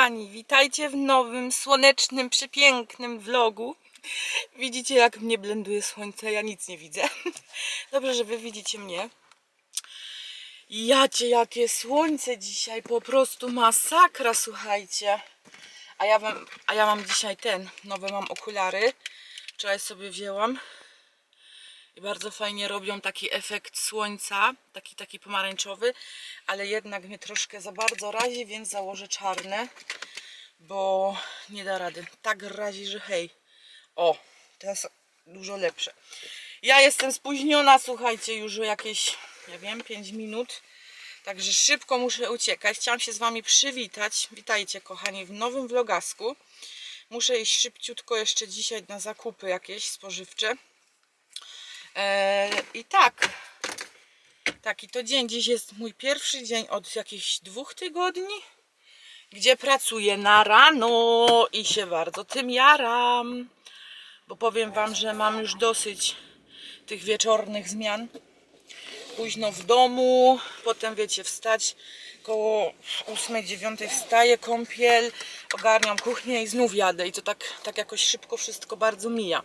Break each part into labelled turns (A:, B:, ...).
A: Kochani, witajcie w nowym, słonecznym, przepięknym vlogu. Widzicie jak mnie blenduje słońce, ja nic nie widzę. Dobrze, że wy widzicie mnie. Jacie, jakie słońce dzisiaj, po prostu masakra, słuchajcie. A ja, wam, a ja mam dzisiaj ten, nowe mam okulary. Wczoraj sobie wzięłam. I bardzo fajnie robią taki efekt słońca, taki taki pomarańczowy, ale jednak mnie troszkę za bardzo razi, więc założę czarne, bo nie da rady. Tak razi, że hej. O, teraz dużo lepsze. Ja jestem spóźniona, słuchajcie, już o jakieś, nie wiem, 5 minut. Także szybko muszę uciekać. Chciałam się z Wami przywitać. Witajcie, kochani, w nowym vlogasku. Muszę iść szybciutko jeszcze dzisiaj na zakupy jakieś spożywcze. Eee, I tak, taki to dzień. Dziś jest mój pierwszy dzień od jakichś dwóch tygodni, gdzie pracuję na rano i się bardzo tym jaram. Bo powiem Wam, że mam już dosyć tych wieczornych zmian. Późno w domu, potem wiecie, wstać koło 8-9 wstaję, kąpiel, ogarniam kuchnię i znów jadę. I to tak, tak jakoś szybko wszystko bardzo mija.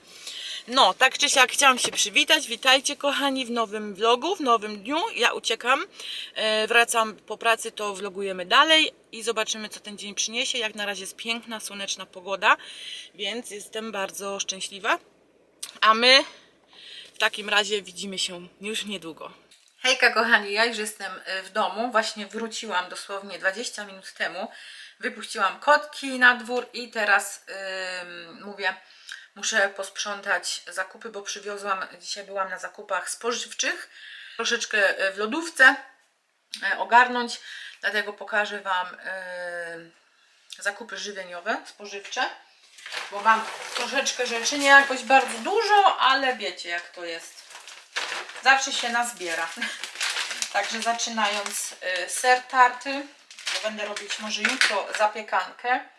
A: No, tak czy siak chciałam się przywitać. Witajcie kochani w nowym vlogu, w nowym dniu. Ja uciekam, e, wracam po pracy, to vlogujemy dalej i zobaczymy co ten dzień przyniesie. Jak na razie jest piękna, słoneczna pogoda, więc jestem bardzo szczęśliwa. A my w takim razie widzimy się już niedługo. Hejka kochani, ja już jestem e, w domu. Właśnie wróciłam dosłownie 20 minut temu. Wypuściłam kotki na dwór i teraz ym, mówię, muszę posprzątać zakupy, bo przywiozłam, dzisiaj byłam na zakupach spożywczych. Troszeczkę e, w lodówce e, ogarnąć, dlatego pokażę Wam e, zakupy żywieniowe, spożywcze. Bo mam troszeczkę rzeczy, nie jakoś bardzo dużo, ale wiecie jak to jest zawsze się nazbiera. Także zaczynając y, ser tarty, bo będę robić może jutro zapiekankę.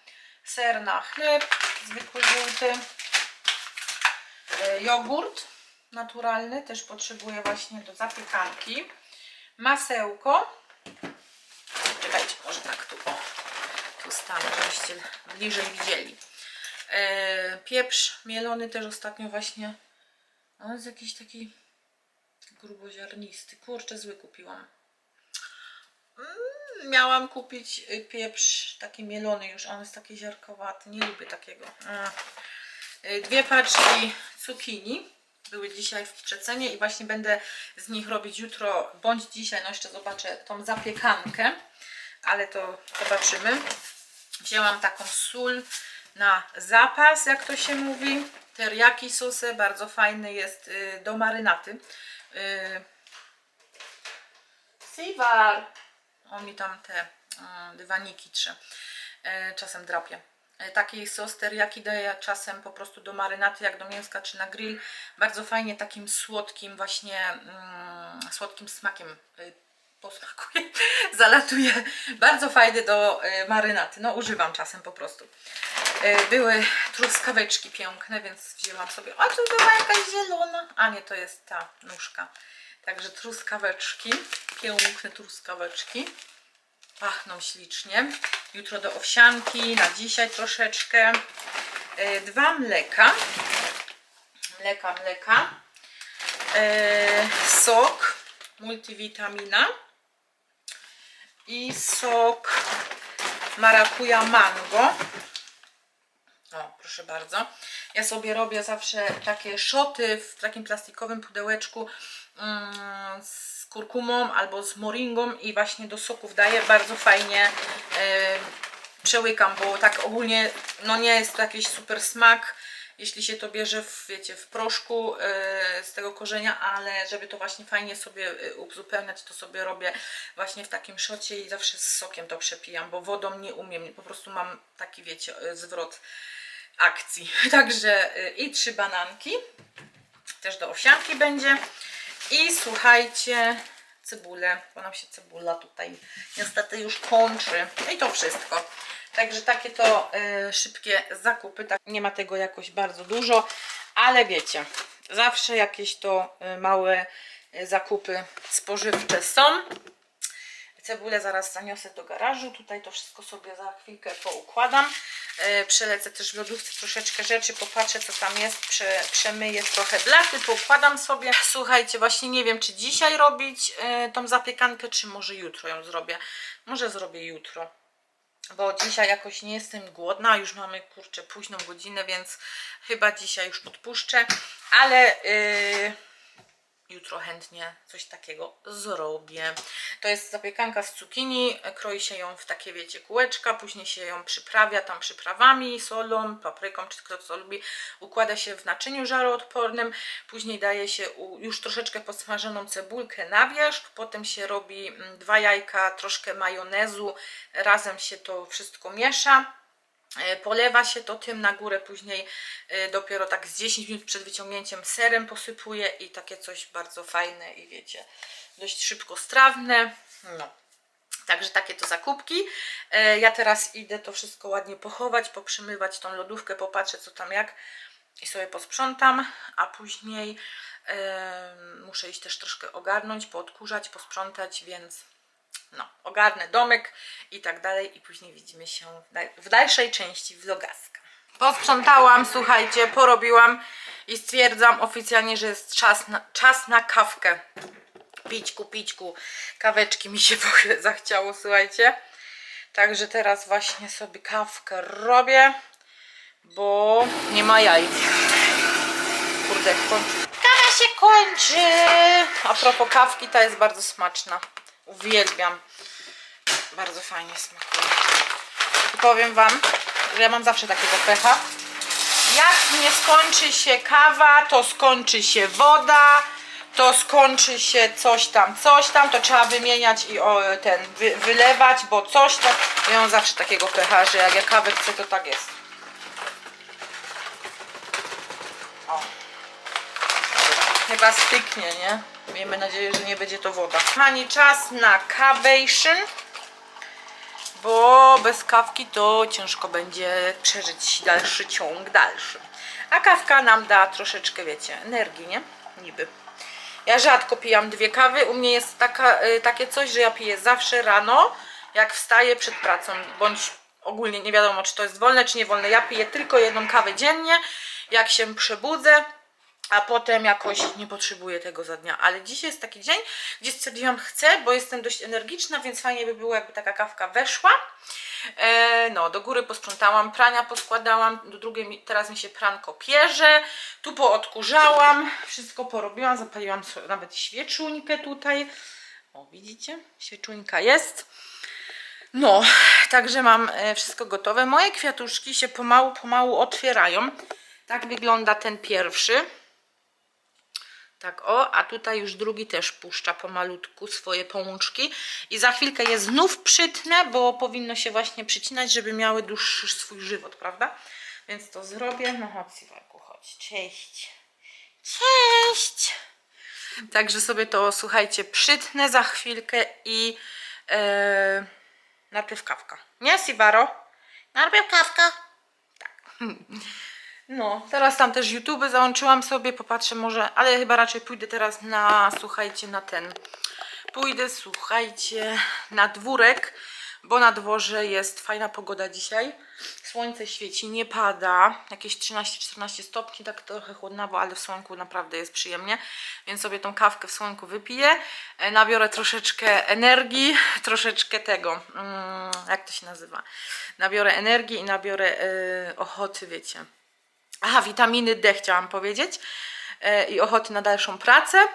A: Ser na chleb, zwykły żółty. Y, Jogurt naturalny, też potrzebuję właśnie do zapiekanki. Masełko. Czekajcie, może tak tu, o, tu stanę, żebyście bliżej widzieli. Y, Pieprz mielony też ostatnio właśnie. On jest jakiś taki gruboziarnisty. Kurczę, zły kupiłam. Mm, miałam kupić y, pieprz taki mielony już, on jest taki ziarkowaty. Nie lubię takiego. Y, Dwie paczki cukinii były dzisiaj w przecenie i właśnie będę z nich robić jutro, bądź dzisiaj, no jeszcze zobaczę tą zapiekankę, ale to zobaczymy. Wzięłam taką sól na zapas, jak to się mówi. Teriyaki sosę, bardzo fajny jest y, do marynaty. Y, Siwar! On mi tam te y, dywaniki trze. Y, Czasem drapie. Y, Taki sos teriyaki daję czasem po prostu do marynaty, jak do mięska czy na grill. Bardzo fajnie takim słodkim właśnie, mm, słodkim smakiem y, posmakuje, zalatuje. Bardzo fajny do y, marynaty. No używam czasem po prostu. Y, Były truskaweczki piękne, więc wzięłam sobie. A tu była jakaś zielona. A nie, to jest ta nóżka. Także truskaweczki. Piękne truskaweczki. Pachną ślicznie. Jutro do owsianki, na dzisiaj troszeczkę. Y, Dwa mleka. Mleka, mleka. Sok multivitamina. I sok marakuja mango. O, proszę bardzo. Ja sobie robię zawsze takie szoty w takim plastikowym pudełeczku mm, z kurkumą albo z moringą i właśnie do soków daję. Bardzo fajnie e, przełykam, bo tak ogólnie no nie jest to jakiś super smak, jeśli się to bierze w, wiecie, w proszku e, z tego korzenia, ale żeby to właśnie fajnie sobie e, uzupełniać, to sobie robię właśnie w takim szocie i zawsze z sokiem to przepijam, bo wodą nie umiem, po prostu mam taki, wiecie, e, zwrot akcji. Także y, i trzy bananki, też do owsianki będzie. I słuchajcie, cebulę, bo nam się cebula tutaj niestety już kończy. I to wszystko. Także takie to y, szybkie zakupy. Tak, nie ma tego jakoś bardzo dużo, ale wiecie, zawsze jakieś to y, małe y, zakupy spożywcze są. Cebulę zaraz zaniosę do garażu. Tutaj to wszystko sobie za chwilkę poukładam. E, Przelecę też w lodówce troszeczkę rzeczy, popatrzę co tam jest, prze, przemyję trochę blachy, poukładam sobie. Słuchajcie, właśnie nie wiem czy dzisiaj robić e, tą zapiekankę, czy może jutro ją zrobię. Może zrobię jutro bo dzisiaj jakoś nie jestem głodna, już mamy kurczę późną godzinę, więc chyba dzisiaj już odpuszczę, ale yy, jutro chętnie coś takiego zrobię. To jest zapiekanka z cukinii, kroi się ją w takie wiecie kółeczka, później się ją przyprawia tam przyprawami, solą, papryką, czy kto co lubi, układa się w naczyniu żaroodpornym, później daje się już troszeczkę podsmażoną cebulkę na wierzch, potem się robi mm, dwa jajka, troszkę majonezu, razem się to wszystko miesza. E, Polewa się to tym na górę, później e, dopiero tak z 10 minut przed wyciągnięciem serem posypuje i takie coś bardzo fajne i wiecie, dość szybko strawne. No. Także takie to zakupki. E, Ja teraz idę to wszystko ładnie pochować, poprzymywać tą lodówkę, popatrzę co tam jak i sobie posprzątam, a później muszę iść też troszkę ogarnąć, poodkurzać, posprzątać, więc no, ogarnę domek i tak dalej i później widzimy się w dal- w dalszej części vlogaska. Posprzątałam, słuchajcie, porobiłam i stwierdzam oficjalnie, że jest czas na, czas na kawkę. Pićku, pićku, kaweczki mi się w ogóle zachciało, słuchajcie. Także teraz właśnie sobie kawkę robię, bo nie ma jaj. Kurde, kończy. Kawa się kończy! A propos kawki, ta jest bardzo smaczna. Uwielbiam. Bardzo fajnie smakuje. I powiem Wam, że ja mam zawsze takiego pecha. Jak nie skończy się kawa, to skończy się woda, to skończy się coś tam, coś tam, to trzeba wymieniać i o, ten wy, wylewać, bo coś tam. Ja mam zawsze takiego pecha, że jak ja kawę chcę, to tak jest. O. Chyba styknie, nie? Miejmy nadzieję, że nie będzie to woda. Kochani, czas na kawation, bo bez kawki to ciężko będzie przeżyć dalszy ciąg dalszy. A kawka nam da troszeczkę, wiecie, energii, nie? Niby. Ja rzadko pijam dwie kawy. U mnie jest taka, y, takie coś, że ja piję zawsze rano, jak wstaję przed pracą, bądź ogólnie nie wiadomo, czy to jest wolne, czy nie wolne. Ja piję tylko jedną kawę dziennie, jak się przebudzę, a potem jakoś nie potrzebuję tego za dnia. Ale dzisiaj jest taki dzień, gdzie stwierdziłam, chcę, bo jestem dość energiczna, więc fajnie by było, jakby taka kawka weszła. E, no, do góry posprzątałam, prania poskładałam, do drugiej teraz mi się pranko pierze, tu poodkurzałam, wszystko porobiłam, zapaliłam nawet świeczuńkę tutaj. O, widzicie? Świeczuńka jest. No, także mam e, wszystko gotowe. Moje kwiatuszki się pomału, pomału otwierają. Tak wygląda ten pierwszy. Tak o, a tutaj już drugi też puszcza pomalutku swoje pączki i za chwilkę je znów przytnę, bo powinno się właśnie przycinać, żeby miały dłuższy swój żywot, prawda? Więc to zrobię. No chodź Siwarku, chodź. Cześć. Cześć! Także sobie to, słuchajcie, przytnę za chwilkę i e, najpierw kawka. Nie, Sibaro? Najpierw kawka. No, teraz tam też YouTube załączyłam sobie, popatrzę może, ale chyba raczej pójdę teraz na, słuchajcie, na ten. Pójdę, słuchajcie, na dwórek, bo na dworze jest fajna pogoda dzisiaj. Słońce świeci, nie pada, jakieś 13-14 stopni, tak trochę chłodnawo, ale w słonku naprawdę jest przyjemnie, więc sobie tą kawkę w słonku wypiję. E, Nabiorę troszeczkę energii, troszeczkę tego, mm, jak to się nazywa? Nabiorę energii i nabiorę e, ochoty, wiecie, Aha, witaminy D chciałam powiedzieć e, i ochoty na dalszą pracę.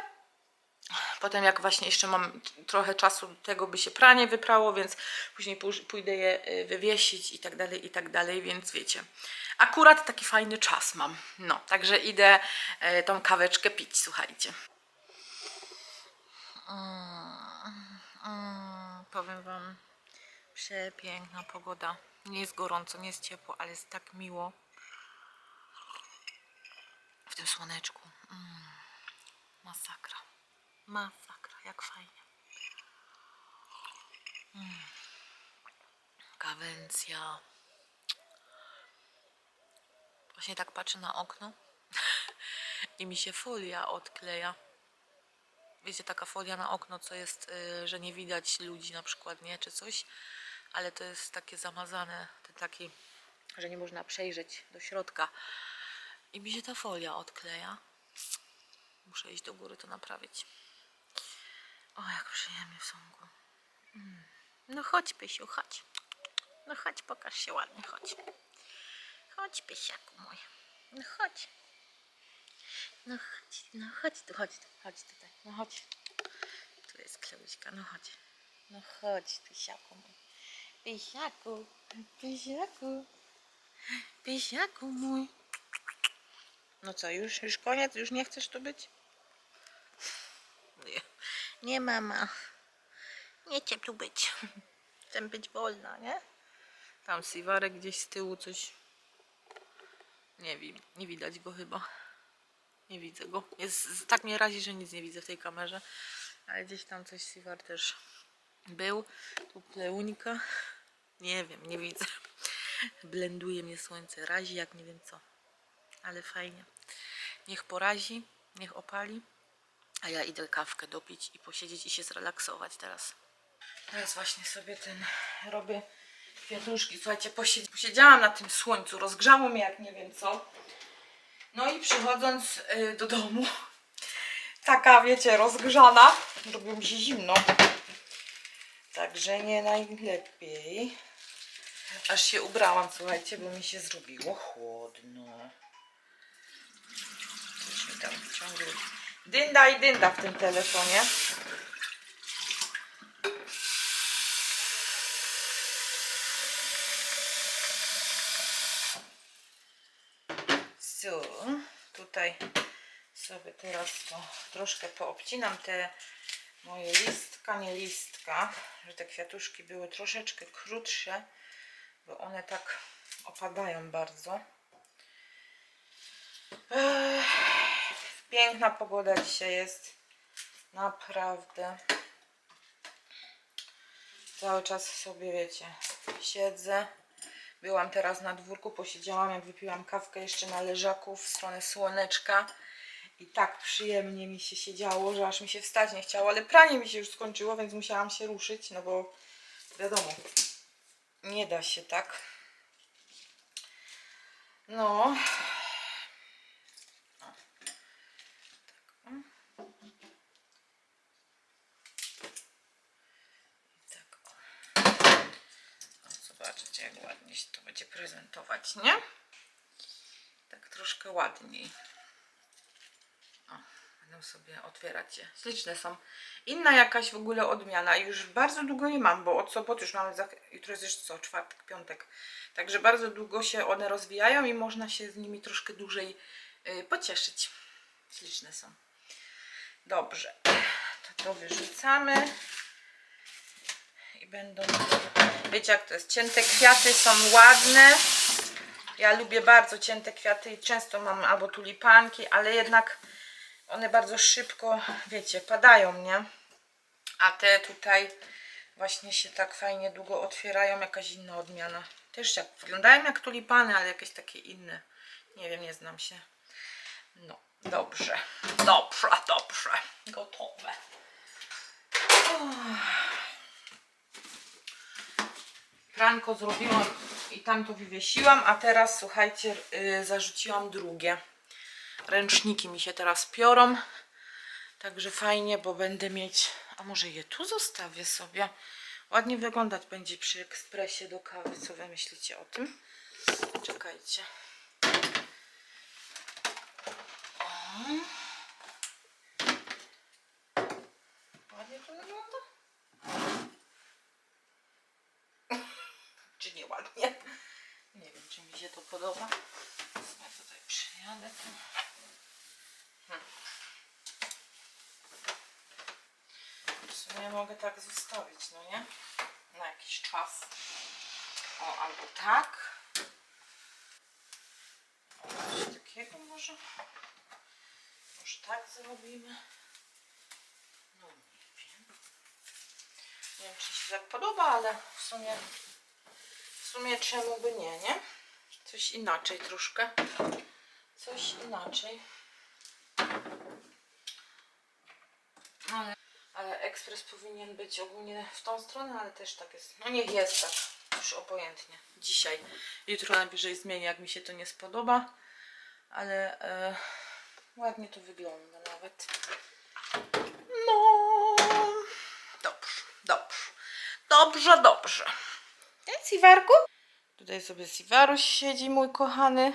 A: Potem jak właśnie jeszcze mam trochę czasu tego, by się pranie wyprało, więc później pój- pójdę je e, wywiesić i tak dalej, i tak dalej, więc wiecie. Akurat taki fajny czas mam. No, także idę e, tą kaweczkę pić, słuchajcie. Mm, mm, powiem wam, przepiękna pogoda. Nie jest gorąco, nie jest ciepło, ale jest tak miło w tym słoneczku. Mm. Masakra. Masakra, jak fajnie. Mm. Kawencja. Właśnie tak patrzę na okno i mi się folia odkleja. wiecie, taka folia na okno, co jest, y, że nie widać ludzi na przykład, nie, czy coś, ale to jest takie zamazane, ten taki, że nie można przejrzeć do środka. I mi się ta folia odkleja. Muszę iść do góry to naprawić. O, jak przyjemnie w sągu. Mm. No chodź, Pysiu, chodź. No chodź, pokaż się ładnie, chodź. Chodź, Pysiaku mój. No chodź. No chodź, no chodź tu, chodź tu, chodź tutaj, no chodź. Tu jest Klauśka, no chodź. No chodź, Pysiaku mój. Pysiaku, Pysiaku, Pysiaku mój. No co, już, już koniec? Już nie chcesz tu być? Nie, nie mama. Nie chcę tu być. Chcę być wolna, nie? Tam Siwarek gdzieś z tyłu coś... Nie wiem, nie widać go chyba. Nie widzę go. Jest, tak mnie razi, że nic nie widzę w tej kamerze. Ale gdzieś tam coś Siwar też był. Tu pleunika. Nie wiem, nie widzę. Blenduje mnie słońce. Razi jak nie wiem co. Ale fajnie. Niech porazi, niech opali. A ja idę kawkę dopić i posiedzieć i się zrelaksować teraz. Teraz właśnie sobie ten robię kwiatuszki. Słuchajcie, posiedzi- posiedziałam na tym słońcu, rozgrzało mnie jak nie wiem co. No i przychodząc y, do domu, taka wiecie, rozgrzana, robiło mi się zimno. Także nie najlepiej. Aż się ubrałam, słuchajcie, bo mi się zrobiło chłodno. Tam ciągle dynda i dynda w tym telefonie. So, tutaj sobie teraz to troszkę poobcinam te moje listka, nie listka, że te kwiatuszki były troszeczkę krótsze, bo one tak opadają bardzo. Ech, piękna pogoda dzisiaj jest. Naprawdę. Cały czas sobie, wiecie, siedzę. Byłam teraz na dwórku, posiedziałam, jak wypiłam kawkę jeszcze na leżaku w stronę słoneczka. I tak przyjemnie mi się siedziało, że aż mi się wstać nie chciało, ale pranie mi się już skończyło, więc musiałam się ruszyć, no bo wiadomo, nie da się tak. No. O. Tak. o. Tak. o. O, Zobaczcie, jak ładnie się to będzie nie? Tak troszkę ładniej. O, będę sobie otwierać je. Śliczne są. Inna jakaś w ogóle odmiana. Już bardzo długo nie mam, bo od soboty już mamy, za... jutro jest jeszcze co, czwartek, piątek. Także bardzo długo się one rozwijają i można się z nimi troszkę dłużej y, pocieszyć. Śliczne są. Dobrze. To to wyrzucamy. I będą... Wiecie jak to jest? Cięte kwiaty są ładne. Ja lubię bardzo cięte kwiaty i często mam albo tulipanki, ale jednak one bardzo szybko, wiecie, padają, nie? A te tutaj właśnie się tak fajnie długo otwierają, jakaś inna odmiana. Też jak wyglądają jak tulipany, ale jakieś takie inne. Nie wiem, nie znam się. No, dobrze. Dobrze, dobrze. Gotowe. Pranko zrobiłam i tam to wywiesiłam, a teraz słuchajcie, yy, zarzuciłam drugie. Ręczniki mi się teraz piorą. Także fajnie, bo będę mieć. A może je tu zostawię sobie? Ładnie wyglądać będzie przy ekspresie do kawy. Co wy myślicie o tym? Czekajcie. O. Ładnie to wygląda? Czy nie ładnie? Czy mi się to podoba. Ja tutaj przyjadę. Hmm. W sumie mogę tak zostawić, no nie? Na jakiś czas. O, albo tak. O, coś takiego może. Może tak zrobimy. No nie wiem. Nie wiem, czy się tak podoba, ale w sumie w sumie czemu by nie, nie? Coś inaczej troszkę. Coś inaczej. No Ale ekspres powinien być ogólnie w tą stronę, ale też tak jest. No niech jest tak, już obojętnie. Dzisiaj. Jutro najwyżej zmienię, jak mi się to nie spodoba. Ale e, ładnie to wygląda nawet. No, dobrze, dobrze. Dobrze, dobrze. Ten Siwarku? Tutaj sobie Siwaruś siedzi, mój kochany.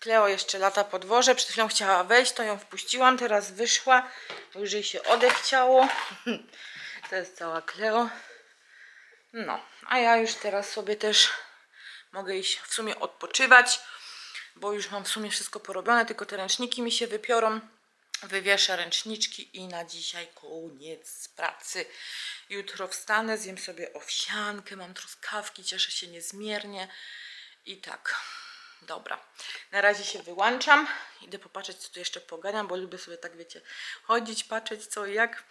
A: Kleo jeszcze lata po dworze. Przed chwilą chciała wejść, to ją wpuściłam. Teraz wyszła, już jej się odechciało. To jest cała Kleo. No, a ja już teraz sobie też mogę iść w sumie odpoczywać, bo już mam w sumie wszystko porobione, tylko te ręczniki mi się wypiorą. Wywieszę ręczniczki i na dzisiaj koniec pracy. Jutro wstanę, zjem sobie owsiankę, mam truskawki, cieszę się niezmiernie. I tak, dobra. Na razie się wyłączam. Idę popatrzeć, co tu jeszcze pogadam, bo lubię sobie tak, wiecie, chodzić, patrzeć co i jak.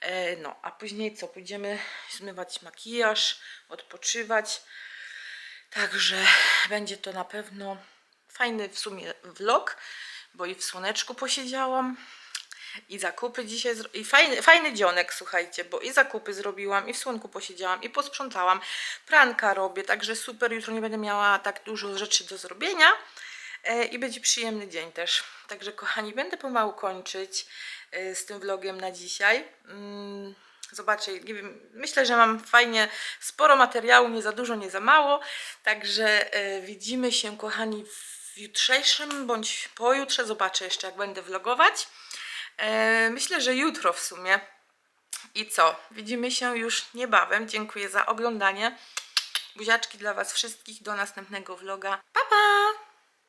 A: E, no, a później co? Pójdziemy zmywać makijaż, odpoczywać. Także będzie to na pewno fajny w sumie vlog, bo i w słoneczku posiedziałam. I zakupy dzisiaj, i fajny, fajny dzionek, słuchajcie, bo i zakupy zrobiłam, i w słonku posiedziałam, i posprzątałam, pranka robię, także super, jutro nie będę miała tak dużo rzeczy do zrobienia e, i będzie przyjemny dzień też. Także kochani, będę pomału kończyć e, z tym vlogiem na dzisiaj. Mm, Zobaczę, nie wiem, myślę, że mam fajnie sporo materiału, nie za dużo, nie za mało. Także e, widzimy się, kochani, jutrzejszym bądź pojutrze. Zobaczę jeszcze, jak będę vlogować. E, myślę, że jutro w sumie. I co? Widzimy się już niebawem. Dziękuję za oglądanie. Buziaczki dla Was wszystkich. Do następnego vloga. Pa, pa!